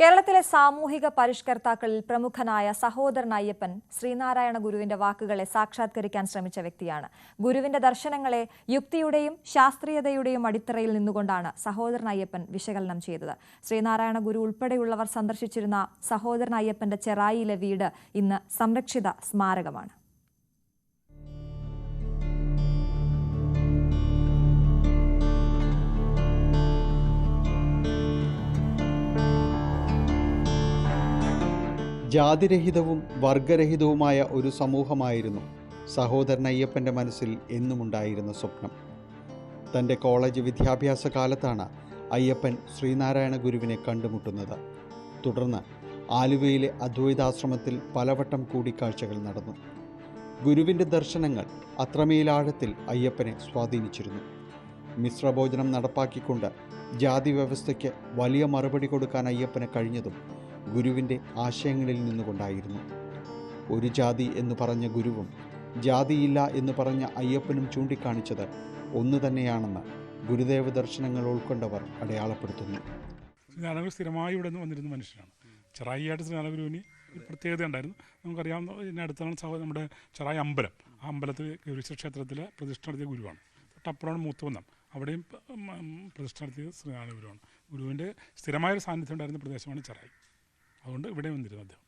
കേരളത്തിലെ സാമൂഹിക പരിഷ്കർത്താക്കളിൽ പ്രമുഖനായ സഹോദരൻ അയ്യപ്പൻ ശ്രീനാരായണ ഗുരുവിന്റെ വാക്കുകളെ സാക്ഷാത്കരിക്കാൻ ശ്രമിച്ച വ്യക്തിയാണ്. ഗുരുവിന്റെ ദർശനങ്ങളെ യുക്തിയുടെയും ശാസ്ത്രീയതയുടെയും അടിത്തറയിൽ നിന്നുകൊണ്ടാണ് സഹോദരൻ അയ്യപ്പൻ വിശകലനം ചെയ്തത്. ശ്രീനാരായണ ഗുരു ഉൾപ്പെടെയുള്ളവർ സന്ദർശിച്ചിരുന്ന സഹോദരൻ അയ്യപ്പന്റെ ചെറായിയിലെ വീട് ഇന്ന് സംരക്ഷിത സ്മാരകമാണ്. ജാതിരഹിതവും വർഗരഹിതവുമായ ഒരു സമൂഹമായിരുന്നു സഹോദരൻ അയ്യപ്പന്റെ മനസ്സിൽ എന്നുമുണ്ടായിരുന്ന സ്വപ്നം. തന്റെ കോളേജ് വിദ്യാഭ്യാസ കാലത്താണ് അയ്യപ്പൻ ശ്രീനാരായണ ഗുരുവിനെ കണ്ടുമുട്ടുന്നത്. തുടർന്ന് ആലുവയിലെ അദ്വൈതാശ്രമത്തിൽ പലവട്ടം കൂടിക്കാഴ്ചകൾ നടന്നു. ഗുരുവിന്റെ ദർശനങ്ങൾ അത്രമേലാഴത്തിൽ അയ്യപ്പനെ സ്വാധീനിച്ചിരുന്നു. മിശ്രഭോജനം നടപ്പാക്കിക്കൊണ്ട് ജാതി വ്യവസ്ഥയ്ക്ക് വലിയ മറുപടി കൊടുക്കാൻ അയ്യപ്പന് കഴിഞ്ഞതും ഗുരുവിന്റെ ആശയങ്ങളിൽ നിന്നുകൊണ്ടായിരുന്നു. ഒരു ജാതി എന്ന് പറഞ്ഞ ഗുരുവും ജാതിയില്ല എന്ന് പറഞ്ഞ അയ്യപ്പനും ചൂണ്ടിക്കാണിച്ചത് ഒന്നു തന്നെയാണെന്ന് ഗുരുദേവ ദർശനങ്ങൾ ഉൾക്കൊണ്ടവർ അടയാളപ്പെടുത്തുന്നു. ശ്രീനാരായണഗുരു സ്ഥിരമായി ഇവിടെ നിന്ന് വന്നിരുന്ന മനുഷ്യനാണ്. ചെറായിയായിട്ട് ഒരു പ്രത്യേകത ഉണ്ടായിരുന്നു. നമുക്കറിയാവുന്ന ഇതിന്റെ അടുത്താണ് സഹോദരൻ നമ്മുടെ ചെറായി അമ്പലം. ആ അമ്പലത്തിൽ ഗൗരീശ്വര ക്ഷേത്രത്തിലെ പ്രതിഷ്ഠ നടത്തിയ ഗുരുവാണ്. തൊട്ടപ്പുറമാണ് മൂത്തുവന്നം. അവിടെയും പ്രതിഷ്ഠ നടത്തിയ ശ്രീനാരായണ ഗുരുവാണ് ഗുരുവിന്റെ സ്ഥിരമായൊരു സാന്നിധ്യം ഉണ്ടായിരുന്ന പ്രദേശമാണ് ചെറായി. അതുകൊണ്ട് ഇവിടെ വന്നിരുന്നു അദ്ദേഹം.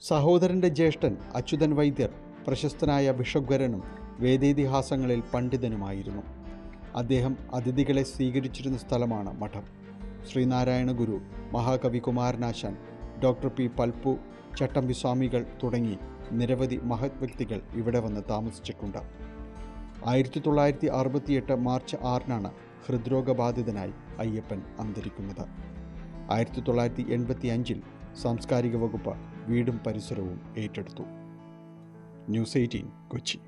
സഹോദരന്റെ ജ്യേഷ്ഠൻ അച്യുതൻ വൈദ്യർ പ്രശസ്തനായ ഭിഷഗ്വരനും വേദേതിഹാസങ്ങളിൽ പണ്ഡിതനുമായിരുന്നു. അദ്ദേഹം അതിഥികളെ സ്വീകരിച്ചിരുന്ന സ്ഥലമാണ് മഠം. ശ്രീനാരായണ ഗുരു മഹാകവി കുമാരനാശാൻ ഡോക്ടർ പി പൽപ്പു ചട്ടമ്പി സ്വാമികൾ തുടങ്ങി നിരവധി മഹത് വ്യക്തികൾ ഇവിടെ വന്ന് താമസിച്ചിട്ടുണ്ട്. ആയിരത്തി തൊള്ളായിരത്തി അറുപത്തിയെട്ട് മാർച്ച് ആറിനാണ് ഹൃദ്രോഗബാധിതനായി അയ്യപ്പൻ അന്തരിക്കുന്നത്. ആയിരത്തി തൊള്ളായിരത്തി എൺപത്തി അഞ്ചിൽ സാംസ്കാരിക വകുപ്പ് വീടും പരിസരവും ഏറ്റെടുത്തു. News eighteen Kochi.